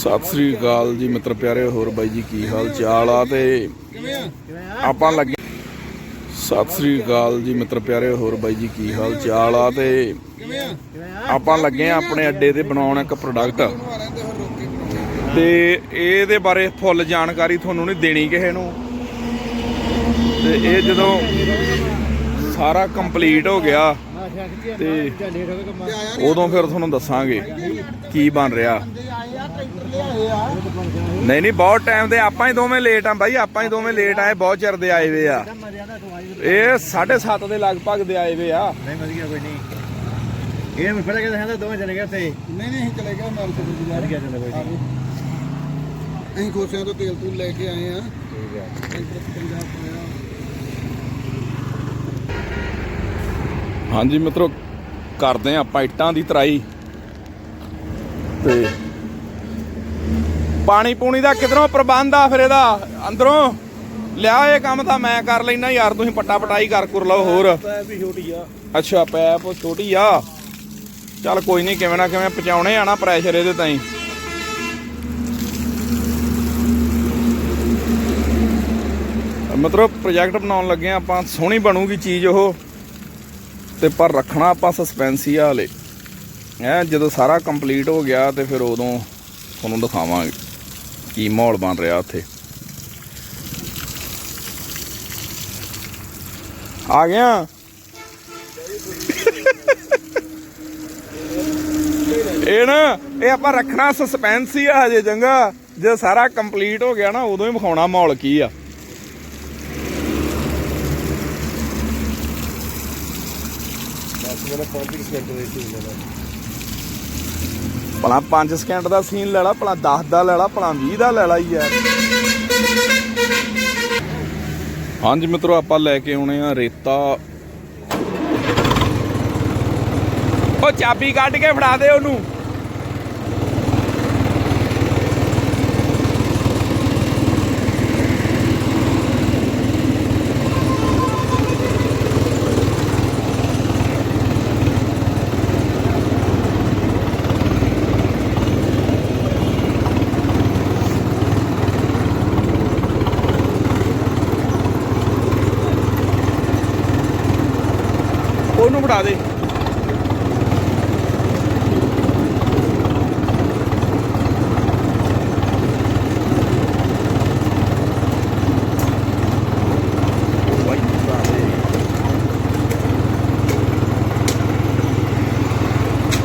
ਸਤਿ ਸ੍ਰੀ ਅਕਾਲ ਜੀ ਮਿੱਤਰ ਪਿਆਰੇ, ਹੋਰ ਬਾਈ ਜੀ ਕੀ ਹਾਲ ਚਾਲ ਆ ਤੇ ਆਪਾਂ ਲੱਗੇ ਸਤਿ ਸ੍ਰੀ ਅਕਾਲ ਜੀ ਮਿੱਤਰ ਪਿਆਰੇ, ਹੋਰ ਬਾਈ ਜੀ ਕੀ ਹਾਲ ਚਾਲ ਆ ਤੇ ਆਪਾਂ ਲੱਗੇ ਆ ਆਪਣੇ ਅੱਡੇ ਤੇ ਬਣਾਉਣ ਇੱਕ ਪ੍ਰੋਡਕਟ ਤੇ ਇਹਦੇ ਬਾਰੇ ਫੁੱਲ ਜਾਣਕਾਰੀ ਤੁਹਾਨੂੰ ਨਹੀਂ ਦੇਣੀ ਕਿਸੇ ਨੂੰ। ਤੇ ਇਹ ਜਦੋਂ ਸਾਰਾ ਕੰਪਲੀਟ ਹੋ ਗਿਆ, ਤੇ ਉਦੋਂ ਫਿਰ ਤੁਹਾਨੂੰ ਦੱਸਾਂਗੇ ਕੀ ਬਣ ਰਿਹਾ। ਨਹੀਂ ਨਹੀਂ ਬਹੁਤ ਟਾਈਮ ਦੇ ਆਪਾਂ ਹੀ ਦੋਵੇਂ ਲੇਟ ਆ ਬਾਈ ਆਪਾਂ ਹੀ ਦੋਵੇਂ ਲੇਟ ਆਏ ਬਹੁਤ ਚਿਰ ਦੇ ਆਏ ਵੇ ਆ। ਇਹ 7:30 ਦੇ ਲਗਭਗ ਦੇ ਆਏ ਵੇ ਆ। ਨਹੀਂ ਵਧੀਆ ਕੋਈ ਨਹੀਂ। ਇਹ ਮੈਂ ਫੜਾ ਕੇ ਦੱਸਾਂ ਦੋਵੇਂ ਚਲੇ ਗਏ ਉੱਥੇ। ਨਹੀਂ ਨਹੀਂ ਅਸੀਂ ਚਲੇ ਗਏ ਮਾਰ ਕੇ ਬਾਜ਼ਾਰ ਵਧੀਆ ਚੱਲਦਾ ਕੋਈ ਨਹੀਂ। ਅਸੀਂ ਖੋਸਿਆਂ ਤੋਂ ਤੇਲ ਤੂਲ ਲੈ ਕੇ ਆਏ ਆ। ਠੀਕ ਹੈ ਇੱਧਰ ਪੰਜਾਬ ਪਾਇਆ ਹਾਂਜੀ ਮਿੱਤਰੋ ਕਰਦੇ ਆ ਆਪਾਂ ਇੱਟਾਂ ਦੀ ਤਰਾਈ। ਤੇ ਪਾਣੀ ਪੂਣੀ ਦਾ ਕਿਧਰੋਂ ਪ੍ਰਬੰਧ ਆ ਫਿਰ ਇਹਦਾ? ਅੰਦਰੋਂ? ਲਿਆ ਇਹ ਕੰਮ ਤਾਂ ਮੈਂ ਕਰ ਲੈਣਾ ਯਾਰ ਤੁਸੀਂ ਪੱਟਾ ਪਟਾਈ ਕਰ ਕੁਰ ਲਓ ਹੋਰ। ਪੈਪ ਵੀ ਛੋਟੀ ਆ। ਅੱਛਾ ਪੈਪ ਛੋਟੀ ਆ। ਚੱਲ ਕੋਈ ਨਹੀਂ ਕਿਵੇਂ ਨਾ ਕਿਵੇਂ ਪਹੁੰਚਾਉਣੇ ਆ ਨਾ ਪ੍ਰੈਸ਼ਰ ਇਹਦੇ ਤਾਈਂ। ਮਤਲਬ ਪ੍ਰੋਜੈਕਟ ਬਣਾਉਣ ਲੱਗੇ ਆ ਆਪਾਂ ਸੋਹਣੀ ਬਣੂਗੀ ਚੀਜ਼ ਉਹ। ਤੇ ਪਰ ਰੱਖਣਾ ਆਪਾਂ ਸਸਪੈਂਸ ਹੀ ਹਲੇ। ਐ ਜਦੋਂ ਸਾਰਾ ਕੰਪਲੀਟ ਹੋ ਗਿਆ ਤੇ ਫਿਰ ਉਦੋਂ ਤੁਹਾਨੂੰ ਦਿਖਾਵਾਂਗੇ। ਕੀ ਮਾਹੌਲ ਬਣ ਰਿਹਾ ਉੱਥੇ? ਆ ਗਿਆ। ਇਹ ਨਾ, ਇਹ ਆਪਾਂ ਰੱਖਣਾ ਸਸਪੈਂਸ ਹੀ ਆ ਹਜੇ ਚੰਗਾ। ਜੇ ਸਾਰਾ ਕੰਪਲੀਟ ਹੋ ਗਿਆ ਨਾ, ਉਦੋਂ ਹੀ ਵਿਖਾਉਣਾ ਮਾਹੌਲ ਕੀ ਆ। ਬਸ ਮੇਰਾ 35 ਸਕਿੰਟ ਦੇ ਸੀ ਭਲਾ 5 ਸਕਿੰਟ ਦਾ ਸੀਨ ਲੈ ਲਾ, ਭਲਾ 10 ਦਾ ਲੈ ਲਾ, ਭਲਾ 20 ਦਾ ਲੈ ਲਾ ਯਾਰ। ਹਾਂਜੀ ਮਿੱਤਰੋ, ਆਪਾਂ ਲੈ ਕੇ ਆਉਣੇ ਆ ਰੇਤਾ। ਉਹ ਚਾਬੀ ਕੱਢ ਕੇ ਫੜਾ ਦੇ ਉਹਨੂੰ। ਉਹਨੂੰ ਦੇ।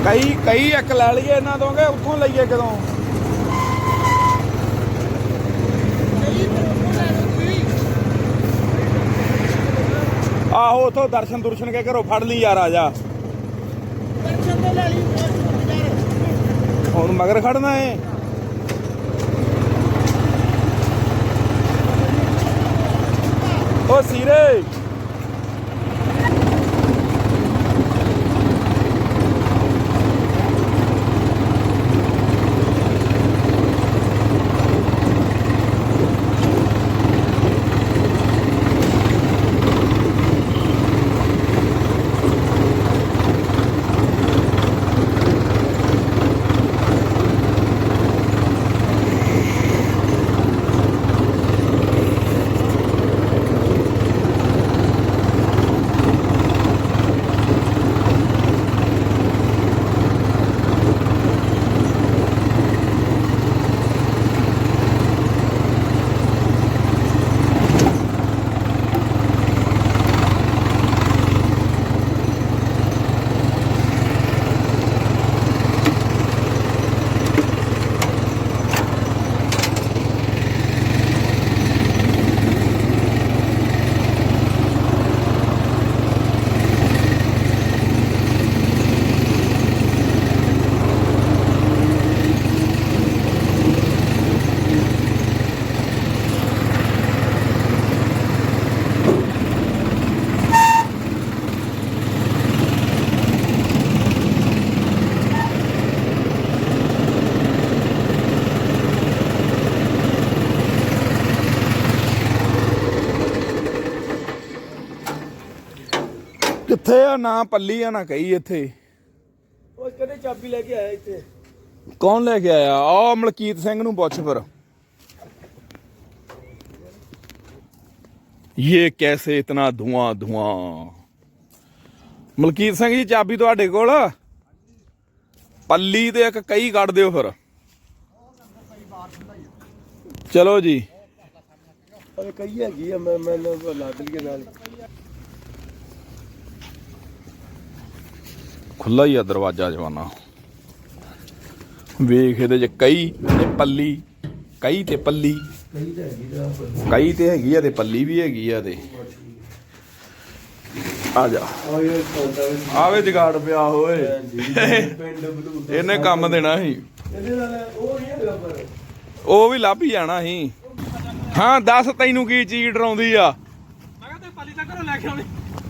ਕਈ ਕਈ ਇੱਕ ਲੈ ਲਈਏ ਇਹਨਾਂ ਤੋਂ ਕਿ ਉੱਥੋਂ ਲਈਏ ਕਦੋਂ? ਆਹੋ ਉਥੋਂ ਦਰਸ਼ਨ ਦੁਰਸ਼ਨ ਕੇ ਘਰੋਂ ਫੜ ਲਈ ਯਾਰ ਆ ਜਾ। ਹੁਣ ਮਗਰ ਖੜਨਾ ਏ। ਓ ਸੀਰੇ। ਕਿੱਥੇ ਆ? ਨਾ ਪੱਲੀ ਆ ਨਾ ਕਹੀ ਇੱਥੇ। ਉਹ ਕਦੇ ਚਾਬੀ ਲੈ ਕੇ ਆਇਆ ਇੱਥੇ? ਕੌਣ ਲੈ ਕੇ ਆਇਆ? ਆ ਮਲਕੀਤ ਸਿੰਘ ਨੂੰ ਪੁੱਛ ਫਿਰ। ਇਹ ਕੈਸੇ ਇਤਨਾ ਧੂਆਂ ਧੂਆਂ। ਮਲਕੀਤ ਸਿੰਘ ਜੀ ਚਾਬੀ ਤੁਹਾਡੇ ਕੋਲ? ਪੱਲੀ ਤੇ ਇੱਕ ਕਈ ਕੱਢ ਦਿਓ ਫਿਰ। ਚਲੋ ਜੀ। ਅਰੇ ਕਈ ਹੈਗੀ ਆ ਮੈਂ ਮੈਂ ਲਾ ਦਲੀਏ ਨਾਲ। ਖੁੱਲਾ ਹੀ ਆ ਦਰਵਾਜ਼ਾ ਜਵਾਨਾ। ਵੇਖ ਇਹਦੇ ਚ ਕਈ ਤੇ ਪੱਲੀ, ਕਈ ਤੇ ਪੱਲੀ। ਕਈ ਤੇ ਹੈਗੀ ਆ ਤੇ ਪੱਲੀ ਵੀ ਹੈਗੀ ਆ ਤੇ। ਆ ਜਾ। ਆਵੇ ਜਗਾੜ ਪਿਆ ਹੋਏ ਇਹਨੇ ਕੰਮ ਦੇਣਾ ਸੀ। ਉਹ ਵੀ ਲੱਭ ਹੀ ਜਾਣਾ ਸੀ। ਹਾਂ, ਦੱਸ ਤੈਨੂੰ ਕੀ ਚੀਜ਼ ਡਰਾਉਂਦੀ ਆ? ਮੈਂ ਕਿਹਾ ਤੇ ਪਾਲੀ ਤੱਕ ਘਰੋਂ ਲੈ ਕੇ ਆਉਣੀ।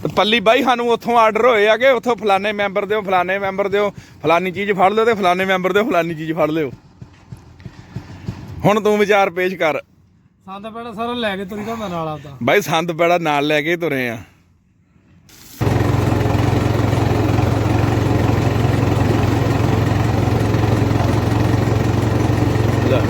ਤੇ ਪੱਲੀ ਬਾਈ ਸਾਨੂੰ ਉੱਥੋਂ ਆਰਡਰ ਹੋਏ ਆ ਕਿ ਉੱਥੋਂ ਫਲਾਣੇ ਮੈਂਬਰ ਦਿਓ ਫਲਾਣੇ ਮੈਂਬਰ ਦਿਓ। ਫਲਾਨੀ ਚੀਜ਼ ਫੜ ਲਿਓ ਤੇ ਫਲਾਣੇ ਮੈਂਬਰ ਦਿਓ ਫਲਾਨੀ ਚੀਜ਼ ਫੜ ਲਿਓ। ਹੁਣ ਤੂੰ ਵਿਚਾਰ ਪੇਸ਼ ਕਰ। ਸੰਦ ਪੈਣਾ ਸਾਰਾ ਲੈ ਕੇ ਤੁਰੀ ਹੁੰਦਾ ਨਾਲ ਆਪਦਾ। ਬਾਈ ਸੰਤ ਬੜਾ ਨਾਲ ਲੈ ਕੇ ਤੁਰੇ ਆ ਲੈ।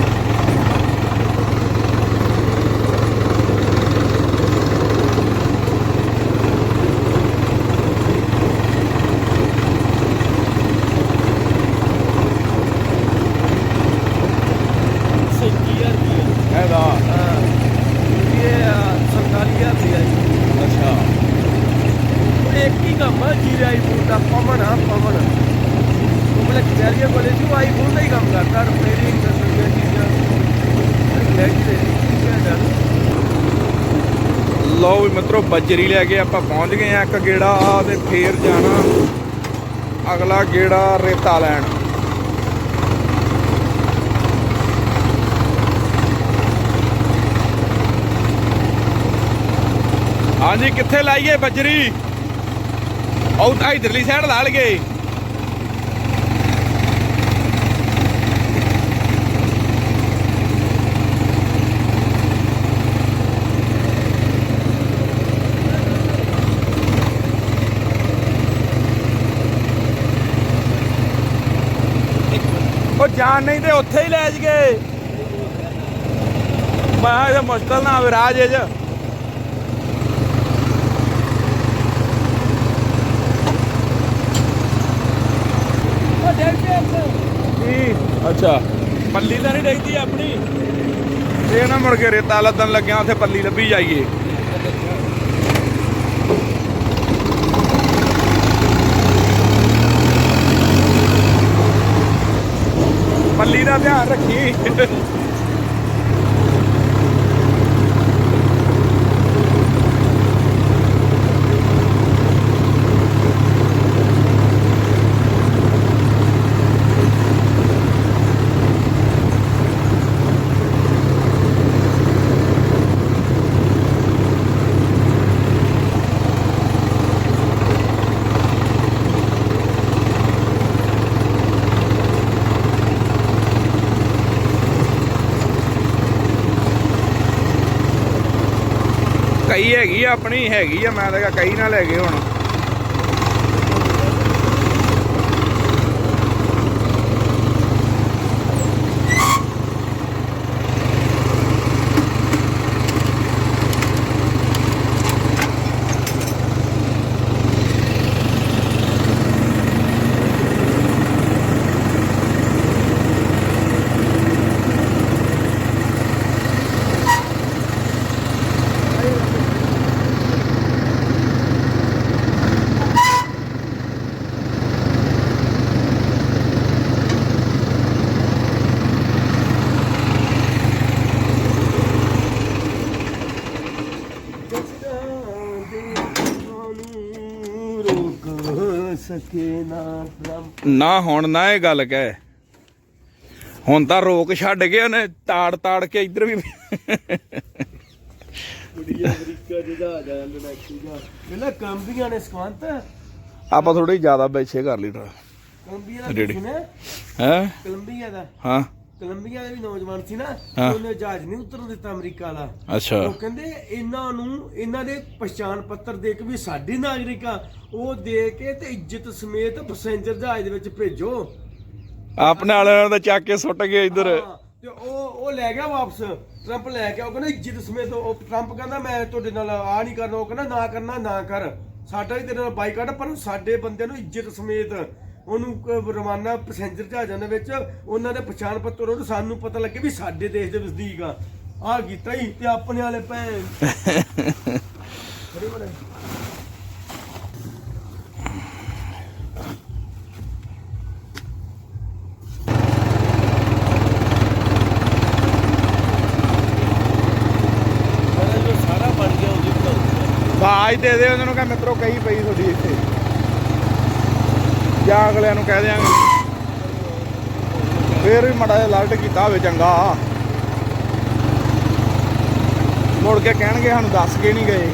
ਇਹਦਾ ਇਹ ਸਰਕਾਰੀ ਆ ਸੀ ਅੱਛਾ ਇੱਕ ਹੀ ਕੰਮ ਆ ਜੀਰੇ ਆਈਫੋਨ ਦਾ ਪਮਨ ਆ ਪਮਨ ਉਹ ਮਤਲਬ ਕਿਹੜੀਆਂ ਆਈਫੋਨ ਦਾ ਹੀ ਕੰਮ ਕਰਦਾ ਰਿਪੇਅਰਿੰਗ ਤੇ ਸਾਰੀਆਂ ਚੀਜ਼ਾਂ। ਲਓ। ਵੀ ਮਿੱਤਰੋ, ਬੱਜਰੀ ਲੈ ਕੇ ਆਪਾਂ ਪਹੁੰਚ ਗਏ ਆ ਇੱਕ ਗੇੜਾ ਤੇ ਫੇਰ ਜਾਣਾ ਅਗਲਾ ਗੇੜਾ ਰੇਤਾ ਲੈਣ। ਹਾਂਜੀ, ਕਿੱਥੇ ਲਾਈਏ ਬੱਜਰੀ? ਉਹ ਤਾਂ ਇਧਰਲੀ ਸਾਈਡ ਲਾ ਲਈਏ। ਜਾਣ ਨਹੀਂ ਤੇ ਉੱਥੇ ਹੀ ਲੈ ਜਗੇ ਮੈਂ ਇਹ ਮੁਸ਼ਕਲ ਨਾ ਆਵੇ ਰਾਜ ਇਹ 'ਚ ਅੱਛਾ। ਪੱਲੀ ਤਾਂ ਨਹੀਂ ਡੈਗਦੀ ਆਪਣੀ। ਇਹ ਨਾ ਮੁੜ ਕੇ ਰੇਤਾ ਲੱਦਣ ਲੱਗਿਆ, ਉੱਥੇ ਪੱਲੀ ਲੱਭੀ ਜਾਈਏ। ਪੱਲੀ ਦਾ ਧਿਆਨ ਰੱਖੀ। ਕਈ ਹੈਗੀ ਆ ਆਪਣੀ ਹੈਗੀ ਆ ਮੈਂ ਤਾਂ ਕਈ ਨਾਲ ਲੈ ਗਏ ਹੁਣ। ਨਾ ਹੁਣ ਨਾ ਇਹ ਗੱਲ ਕਹਿ। ਹੁਣ ਤਾਂ ਰੋਕ ਛੱਡ ਕੇ ਉਹਨੇ ਤਾੜ ਤਾੜ ਕੇ ਇੱਧਰ ਵੀ ਕੁੜੀ ਅਮਰੀਕਾ ਚ ਜਾ ਜਾ ਲੜਾਕੀ ਜਾ ਪਹਿਲਾਂ ਕੰਬੀਆਂ ਨੇ ਸਕਵੰਤ ਆਪਾਂ ਥੋੜੀ ਜ਼ਿਆਦਾ ਬੈਠੇ ਕਰ ਲਈ ਟਰਾ ਕੰਬੀਆਂ ਦਾ ਹੈ? ਕੋਲੰਬੀਆ ਦਾ। ਹਾਂ। ਕੋਲੰਬੀਆ ਦੇ ਵੀ ਨੌਜਵਾਨ ਸੀ ਨਾ ਹਾਂ। ਉਹਨੇ ਜਹਾਜ਼ ਨਹੀਂ ਉਤਰਨ ਦਿੱਤਾ ਅਮਰੀਕਾ ਵਾਲਾ। ਅੱਛਾ। ਉਹ ਕਹਿੰਦੇ ਇਹਨਾਂ ਨੂੰ ਇਹਨਾਂ ਦੇ ਪਛਾਣ ਪੱਤਰ ਦੇ ਕੇ ਵੀ ਸਾਡੀ ਨਾਗਰਿਕ ਆ ਉਹ ਦੇ ਕੇ ਤੇ ਇੱਜ਼ਤ ਸਮੇਤ ਪੈਸੇਂਜਰ ਜਹਾਜ਼ ਦੇ ਵਿੱਚ ਭੇਜੋ। ਆਪਣੇ ਵਾਲਿਆਂ ਦਾ ਚੱਕ ਕੇ ਸੁੱਟ ਗਏ ਇੱਧਰ। ਹਾਂ, ਤੇ ਉਹ ਉਹ ਲੈ ਗਿਆ ਵਾਪਸ ਟਰੰਪ ਲੈ ਗਿਆ ਉਹ ਕਹਿੰਦਾ ਇੱਜ਼ਤ ਸਮੇਤ ਉਹ ਟਰੰਪ ਕਹਿੰਦਾ ਮੈਂ ਤੁਹਾਡੇ ਨਾਲ ਆ ਨਹੀਂ ਕਰਨਾ ਉਹ ਕਹਿੰਦਾ ਨਾ ਕਰਨਾ ਨਾ ਕਰ। ਸਾਡਾ ਵੀ ਤੇਰੇ ਨਾਲ ਬਾਈਕਾਟ ਪਰ ਸਾਡੇ ਬੰਦੇ ਨੂੰ ਇੱਜ਼ਤ ਸਮੇਤ ਉਹਨੂੰ ਰਵਾਨਾ ਪੈਸੇਂਜਰ ਜਹਾਜ਼ਾਂ ਦੇ ਵਿੱਚ ਉਹਨਾਂ ਦੇ ਪਛਾਣ ਪੱਤਰ ਉਹਨੂੰ ਸਾਨੂੰ ਪਤਾ ਲੱਗੇ ਵੀ ਸਾਡੇ ਦੇਸ਼ ਦੇ ਵਸਨੀਕ ਆ। ਆ ਕੀਤਾ ਹੀ ਤੇ ਆਪਣੇ ਵਾਲੇ ਭੈਣ। ਬੜੇ ਬੜੇ ਸਾਰਾ ਬਣ ਗਿਆ ਉਹਦੀ ਘਰ ਬਾਜ ਦੇ ਦੇ ਉਹਨਾਂ ਨੂੰ ਕਹ ਮਿੱਤਰੋ ਕਹੀ ਪਈ ਤੁਹਾਡੀ ਇੱਥੇ। ਜਾਂ ਅਗਲਿਆਂ ਨੂੰ ਕਹਿ ਦਿਆਂਗੇ। ਫੇਰ ਵੀ ਮੜਾ ਜਿਹਾ ਅਲਰਟ ਕੀਤਾ ਹੋਵੇ ਚੰਗਾ। ਮੁੜ ਕੇ ਕਹਿਣਗੇ ਸਾਨੂੰ ਦੱਸ ਕੇ ਨਹੀਂ ਗਏ।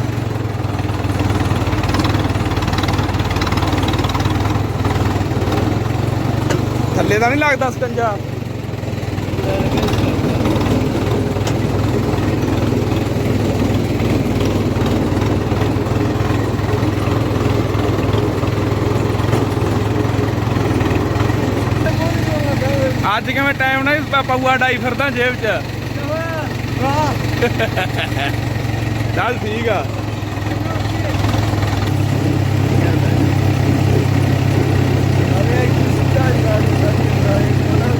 ਥੱਲੇ ਦਾ ਨਹੀਂ ਲੱਗਦਾ ਸਕੰਜਾ ਅੱਜ ਕਿਵੇਂ ਟਾਈਮ ਨਾਲ ਪਊਆ ਡਾਈ ਫਿਰਦਾ ਜੇਬ 'ਚ? ਚੱਲ ਠੀਕ ਆ।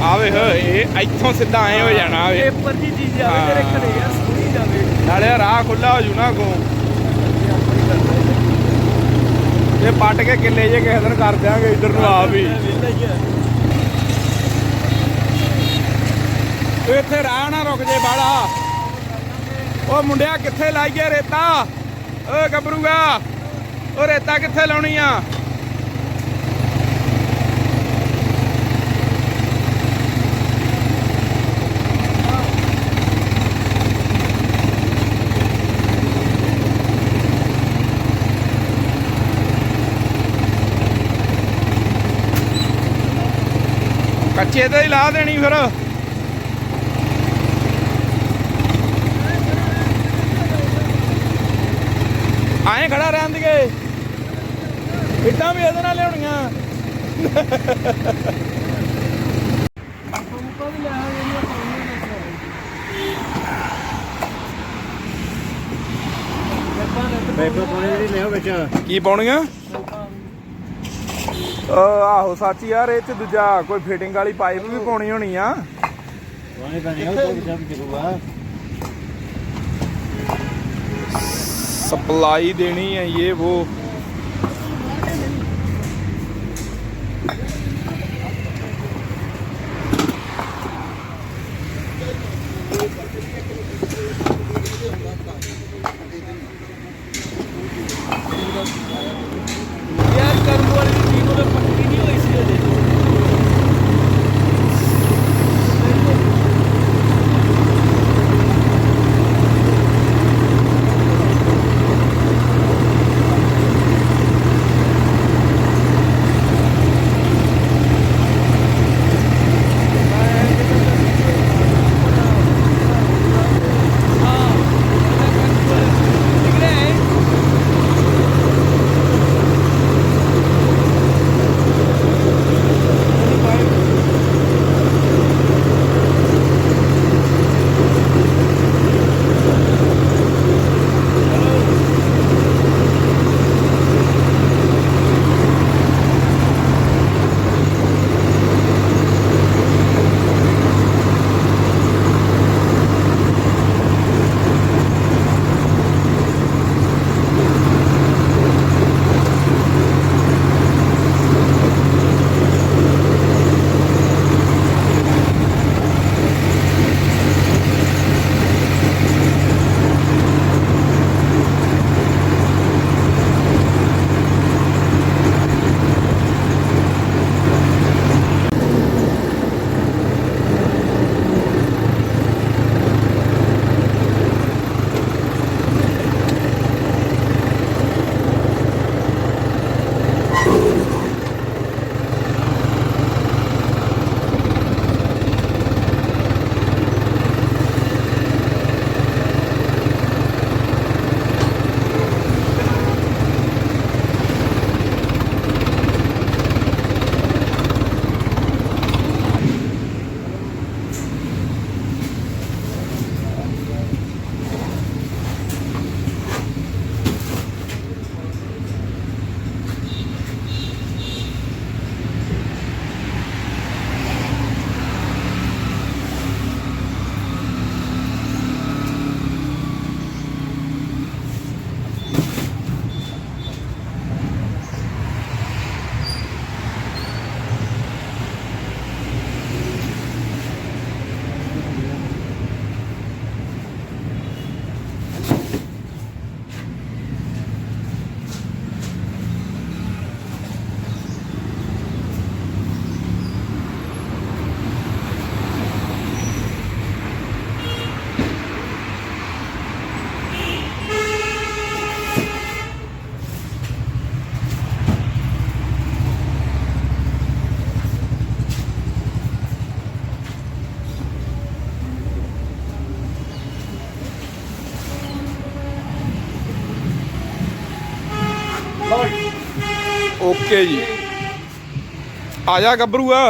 ਆਵੇ ਹੋਏ ਇੱਥੋਂ ਸਿੱਧਾ ਐ ਹੋ ਜਾਣਾ ਆਵੇ। ਪੇਪਰ ਦੀ ਚੀਜ਼ ਆਵੇ ਤੇਰੇ ਘਰੇ ਯਾਰ ਸੁਣੀ ਜਾਵੇ। ਨਾਲੇ ਰਾਹ ਖੁੱਲਾ ਹੋ ਜੂ ਨਾ ਕੋ ਇਹ ਪੱਟ ਕੇ ਕਿੱਲੇ ਜੇ ਕਿਸੇ ਦਿਨ ਕਰ ਦਿਆਂਗੇ ਇੱਧਰ ਨੂੰ ਆ ਹੀ ਆ ਤੂੰ ਇੱਥੇ ਰਾਹ ਨਾ ਰੁਕ ਜੇ ਬਾੜਾ ਉਹ ਮੁੰਡਿਆ ਕਿੱਥੇ ਲਾਈਏ ਰੇਤਾ? ਓਏ ਗੱਭਰੂਗਾ ਉਹ ਰੇਤਾ ਕਿੱਥੇ ਲਾਉਣੀ ਆ? ਕੱਚੇ ਤੇ ਹੀ ਲਾ ਦੇਣੀ ਫਿਰ। ਆਏ ਖੜਾ ਰਹਿਣ ਦੀਏ ਇੱਟਾਂ ਵੀ ਇਹਦੇ ਨਾਲ ਲਿਆਉਣੀਆਂ। ਪੈਪਰ ਪਾਣੀ ਜਿਹੜੀ ਲਿਓ ਵਿੱਚ ਕੀ ਪਾਉਣੀਆਂ? ਆਹੋ, ਸੱਚ ਯਾਰ, ਇਹ ਚ ਦੂਜਾ ਕੋਈ ਫਿਟਿੰਗ ਵਾਲੀ ਪਾਈਪ ਵੀ ਪਾਉਣੀ ਹੋਣੀ ਆ। ਪਾਣੀ ਪਾਣੀ ਉਹ ਜਮ ਜਰੂਗਾ ਸਪਲਾਈ ਦੇਣੀ ਹੈ ਇਹ ਉਹ ਓਕੇ ਜੀ। ਆ ਜਾ ਗੱਭਰੂ ਆ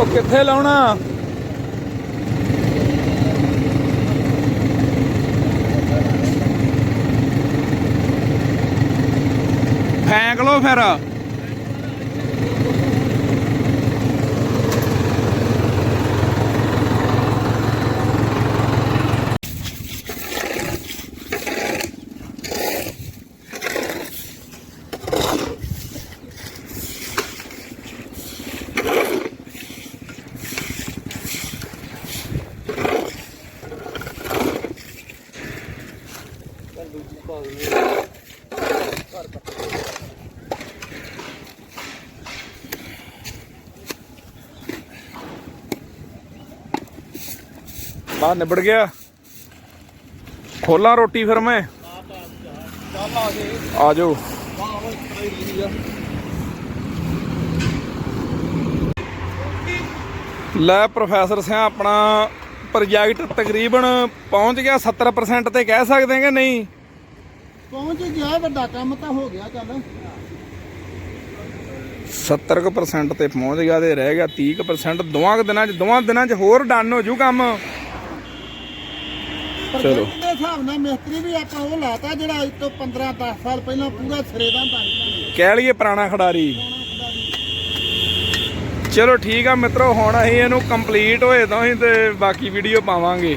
ਉਹ ਕਿੱਥੇ ਲਾਉਣਾ? ਫੈਂਕ ਲੋ ਫਿਰ। ਬਾ ਨਿਬੜ ਗਿਆ। ਖੋਲਾਂ ਰੋਟੀ ਫਿਰ ਮੈਂ। ਆ ਜਾਓ ਲੈ ਪ੍ਰੋਫੈਸਰ ਸਿਆ ਆਪਣਾ ਪ੍ਰੋਜੈਕਟ ਤਕਰੀਬਨ ਪਹੁੰਚ ਗਿਆ 70% ਤੇ ਕਹਿ ਸਕਦੇ ਕਿ ਨਹੀਂ? ਪਹੁੰਚ ਗਿਆ ਵੱਡਾ ਕੰਮ ਤਾਂ ਹੋ ਗਿਆ ਚੱਲ। 70% ਤੇ ਪਹੁੰਚ ਗਿਆ ਤੇ ਰਹਿ ਗਿਆ 30% ਦੋਵਾਂ ਦਿਨਾਂ 'ਚ ਦੋਵਾਂ ਦਿਨਾਂ 'ਚ ਹੋਰ ਡਨ ਹੋ ਜੂ ਕੰਮ। ਚਲੋ। ਦੇ ਹਿਸਾਬ ਨਾਲ ਮਿਸਤਰੀ ਵੀ ਆਪਾਂ ਉਹ ਲਾਤਾ ਜਿਹੜਾ ਅੱਜ ਤੋਂ 15 10 ਸਾਲ ਪਹਿਲਾਂ ਪੂਰਾ ਸਿਰੇ ਦਾ ਹੁੰਦਾ ਸੀ ਕਹਿ ਲਈਏ ਪੁਰਾਣਾ ਖਿਡਾਰੀ। ਚਲੋ ਠੀਕ ਆ ਮਿੱਤਰੋ ਹੁਣ ਅਸੀਂ ਇਹਨੂੰ ਕੰਪਲੀਟ ਹੋਏ ਤਾਂ ਹੀ ਤੇ ਬਾਕੀ ਵੀਡੀਓ ਪਾਵਾਂਗੇ।